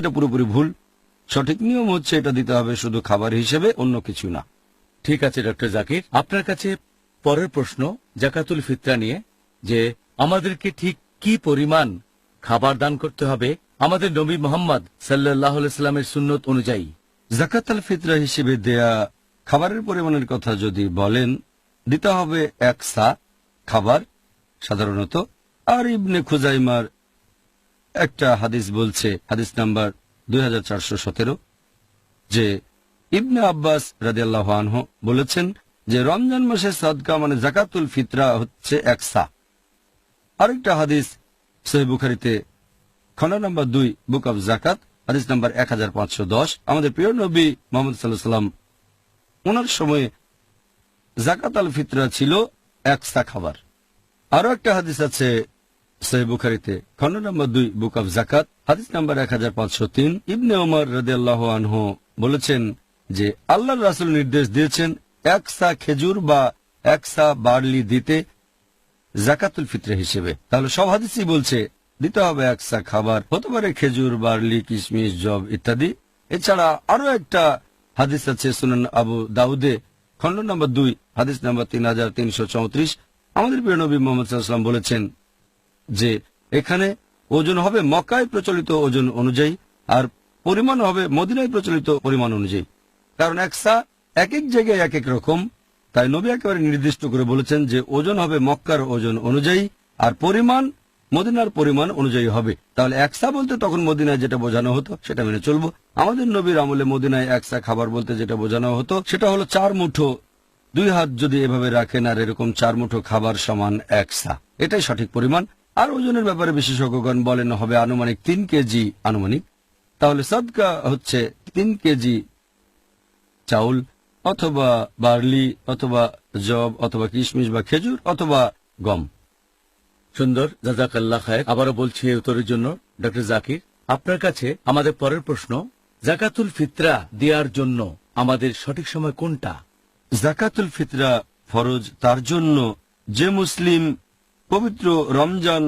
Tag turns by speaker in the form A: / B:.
A: এটা পুরোপুরি ভুল। সঠিক নিয়ম হচ্ছে এটা দিতে হবে শুধু খাবার হিসেবে, অন্য কিছু না।
B: ঠিক আছে, ডক্টর জাকির। আপনার কাছে পরের প্রশ্ন, জাকাতুল ফিতরা নিয়ে, যে আমাদেরকে ঠিক কি পরিমাণ খাবার দান করতে হবে? আমাদের নবী মোহাম্মদ সাল্লাহ সাল্লামের সুন্নত অনুযায়ী।
A: জাকাত আল ফিতরা হিসেবে দেয়া খাবারের পরিমাণের কথা যদি বলেন, দিতে হবে এক সা খাবার সাধারণত। আর ইবনে খুজাইমার একটা হাদিস বলছে, হাদিস নাম্বার দুই যে ইবনে আব্বাস রাজিয়াল্লাহ আনহ বলেছেন যে রমজান মাসের সাদকা মানে জাকাতুল ফিতরা হচ্ছে এক সা। আরেকটা হাদিস সহি বুখারিতে, খন্ড নম্বর দুই, বুক অব জাকাত, হাদিস নাম্বার এক হাজার পাঁচশো দশ। আমাদের প্রিয় নবী মোহাম্মদ সাল্লাহ সাল্লাম ওনার সময়ে জাকাত আল ফিতরা ছিল এক সা খাবার। আরও একটা হাদিস আছে খন্ড নম্বর দুই, বুক অব জাকাত হাদিস নাম্বার এক ইবনে ওমর রদিয়াল্লাহ আনহ বলেছেন যে আল্লাহ রাসুল নির্দেশ দিয়েছেন, এক সা খেজুর বা এক সা বার্লি দিতে জাকাতুল হিসেবে। তাহলে সব হাদিসই বলছে, দিতে হবে একসা খাবার, হতে পারে খেজুর, বার্লি, কিশমিশ, জব ইত্যাদি। এছাড়া আরও একটা হাদিস আছে সুনান আবু দাউদে, খন্ড নম্বর দুই, হাদিস নম্বর তিন হাজার তিনশো চৌত্রিশ। আমাদের প্রিয় নবী মোহাম্মদ বলেছেন যে এখানে ওজন হবে মক্কায় প্রচলিত ওজন অনুযায়ী আর পরিমাণ হবে মদিনায় প্রচলিত পরিমাণ অনুযায়ী। কারণ একসা এক এক জায়গায় এক এক রকম। তাই নবী একেবারে নির্দিষ্ট করে বলেছেন যে ওজন হবে মক্কার ওজন অনুযায়ী আর পরিমাণ মদিনার পরিমাণ অনুযায়ী হবে। তাহলে একসা বলতে তখন মদিনায় যেটা বোঝানো হতো সেটা মেনে চলবো। আমাদের নবীর আমলে মদিনায় একসা খাবার বলতে যেটা বোঝানো হতো সেটা হলো চার মুঠো। দুই হাত যদি এভাবে রাখেন আর এরকম চার মুঠো খাবার সমান একসা। এটাই সঠিক পরিমাণ। আর ওজনের ব্যাপারে বিশেষজ্ঞগণ বলেন, হবে আনুমানিক তিন কেজি আনুমানিক। তাহলে সদকা হচ্ছে তিন কেজি চাউল অথবা বার্লি অথবা জব অথবা কিশমিশ বা খেজুর অথবা গম।
B: সুন্দর, জাজাকাল্লাহ খায়ের। আবারও বলছি এই উত্তরের জন্য ডক্টর জাকির, আপনার কাছে আমাদের পরের প্রশ্ন, জাকাতুল ফিতরা দেওয়ার জন্য আমাদের সঠিক সময় কোনটা?
A: জাকাতুল ফিতরা ফরজ, তার জন্য যে মুসলিম পবিত্র রমজান